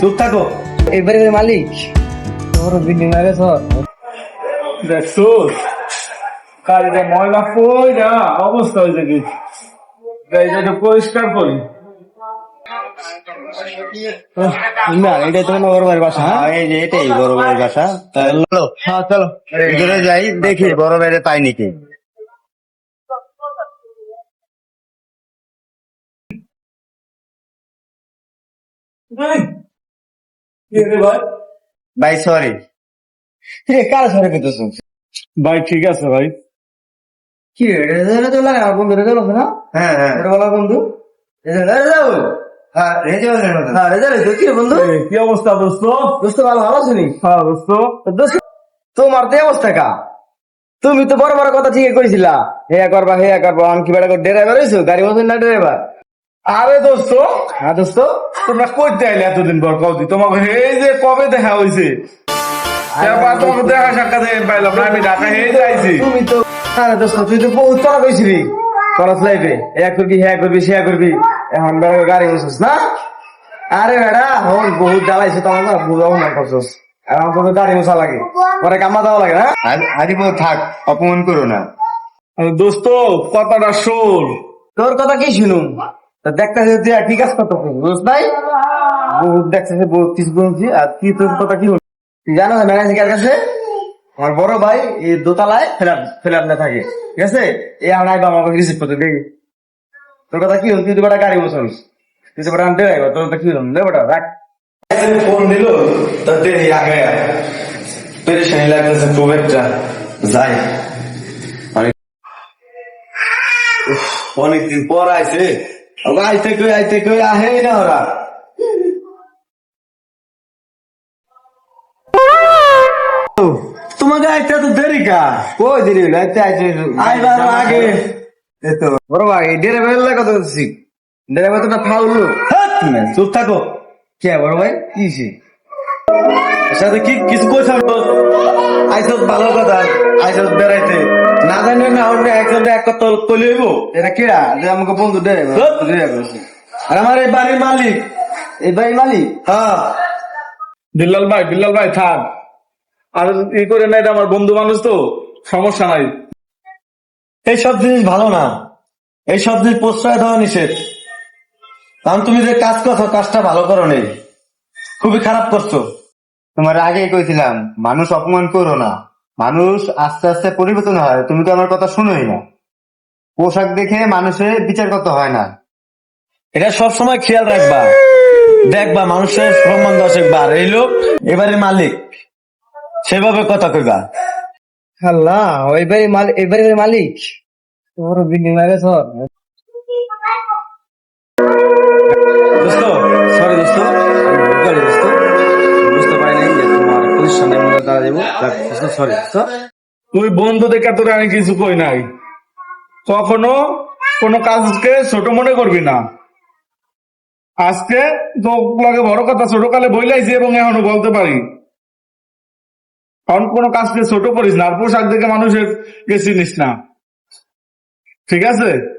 চুপ থাকো। এবারে মালিক তোর বিল্ডিং লাগে স্যার দেখছ? গাড়িটা ময়লা পয়রা অবস্থা হয়েছে কি? একটু পরিষ্কার করি। না এটা তো বাড়ির বাসা হ্যাঁ? হ্যাঁ এই যে এটাই বড় ভাইয়ের বাসা চলো। হ্যাঁ চলো। যাই দেখি বড় ভাইরে পাই নাকি ভাই সরি রে কার সরে পেতেছ ভাই ঠিক আছে ভাই। কি রেজাল্ট তো লাগে বন্ধু রেজাল্ট আছে না? হ্যাঁ হ্যাঁ। এটা বলা বন্ধু। রেজাল্ট রেজাল্ট হ্যাঁ মতো হ্যাঁ রেজাল্ট কি বন্ধু? কি অবস্থা দোস্ত? দোস্ত ভালো ভালো শুনি হ্যাঁ দোস্ত। দোস্ত তোমার তো অবস্থা কা? তুমি তো বড় বড় কথা ঠিক কইছিলা। হেয়া করবা হেয়া করবা আমি কি বেটা ড্রাইভার হইছো? গাড়ি বসে না ড্রাইভার। আরে দোস্ত হ্যাঁ দোস্ত? তোমরা কইতে আইলে এতদিন পর কদি তোমাকে এই যে কবে দেখা হয়েছে তোমাকে দেখা সাক্ষাৎ পাইলাম না আমি ঢাকা হেয়ে যাইছি তুমি তো আরে দোস্ত তুই তো বহুত কথা কইছিলি। খরচ লাইফে এক করবি হ্যাঁ করবি শেয়া করবি। এখন বেড়া গাড়ি বসছিস না? আরে বেড়া হন বহুত জ্বালাইছে তো আমার বুঝা না করছিস। এখন তো গাড়ি বসা লাগে। পরে কামা দেওয়া লাগে না হারিব থাক অপমান করো না। দোস্ত কথাটা শোন। তোর কথা কি শুনুম? তা দেখতে তুই আর কি কাজ করতে বুঝ ভাই? বহুত দেখতেছে আর কি তোর কথা, কি হল? জানো কাছে আমার বড় ভাই এই দোতলায় ফেলার ফেলার না থাকে, ঠিক আছে? এই আমার আমাকে রিসিভ করতে দেখি তোর কথা কি হল? তুই তো গাড়ি বসিস তুই তোর কথা কি হল? দে বেটা রাখ। ফোন দিল আগে। পেরেশানি লাগতেছে খুব একটা যাই অনেকদিন পর আইছে। আইতে কই আইতে কই আহে না ওরা তোমাকে আইতে তো দেরি কা কই দিলি আইতে আইতে আইবার আগে এতো বড় ভাই ড্রাইভার লাগে কথা ফাউল হাত না, চুপ থাকো কে বড় ভাই কি সাথে কি কিছু কইছ আইসত ভালো কথা আইসত বেড়াইতে। না জানি না অন্য একজন এক কথা কইলে হইব। এটা কেডা? যে আমাকে বন্ধু দে। ড্রাইভার আর আমার এই বাড়ির মালিক। এই ভাই মালিক? হ্যাঁ। বিল্লাল ভাই বিল্লাল ভাই থাক আর ই করে না এটা আমার বন্ধু মানুষ তো সমস্যা নাই। এইসব জিনিস ভালো না। এইসব জিনিস প্রশ্রয় দেওয়া নিষেধ। কারণ তুমি যে কাজ করছ কাজটা ভালো করো নেই। খুবই খারাপ করছ। তোমার আগেই কইছিলাম মানুষ অপমান করো না। মানুষ আস্তে আস্তে পরিবর্তন হয় তুমি তো আমার কথা শুনোই না। পোশাক দেখে মানুষের বিচার করতে হয় না। এটা সব সময় খেয়াল রাখবা। দেখবা মানুষের সম্মান দশেকবার এই লোক এবারে মালিক। সেভাবে কথা কইবা। আল্লাহ ওই বাড়ি মালিক। এবারে মালিক তোর বিল্ডিং দাঁড়া দোস্ত সরি তুই বন্ধু দেখে তোর আমি কিছু কই নাই। কখনো কোনো কাজকে ছোট মনে করবি না। আজকে তো লাগে বড় কথা ছোট কালে বইলাইছি এবং এখনও বলতে পারি। কারণ কোনো কাজকে ছোট করিস না পোশাক দেখে মানুষের কে চিনিস না। ঠিক আছে?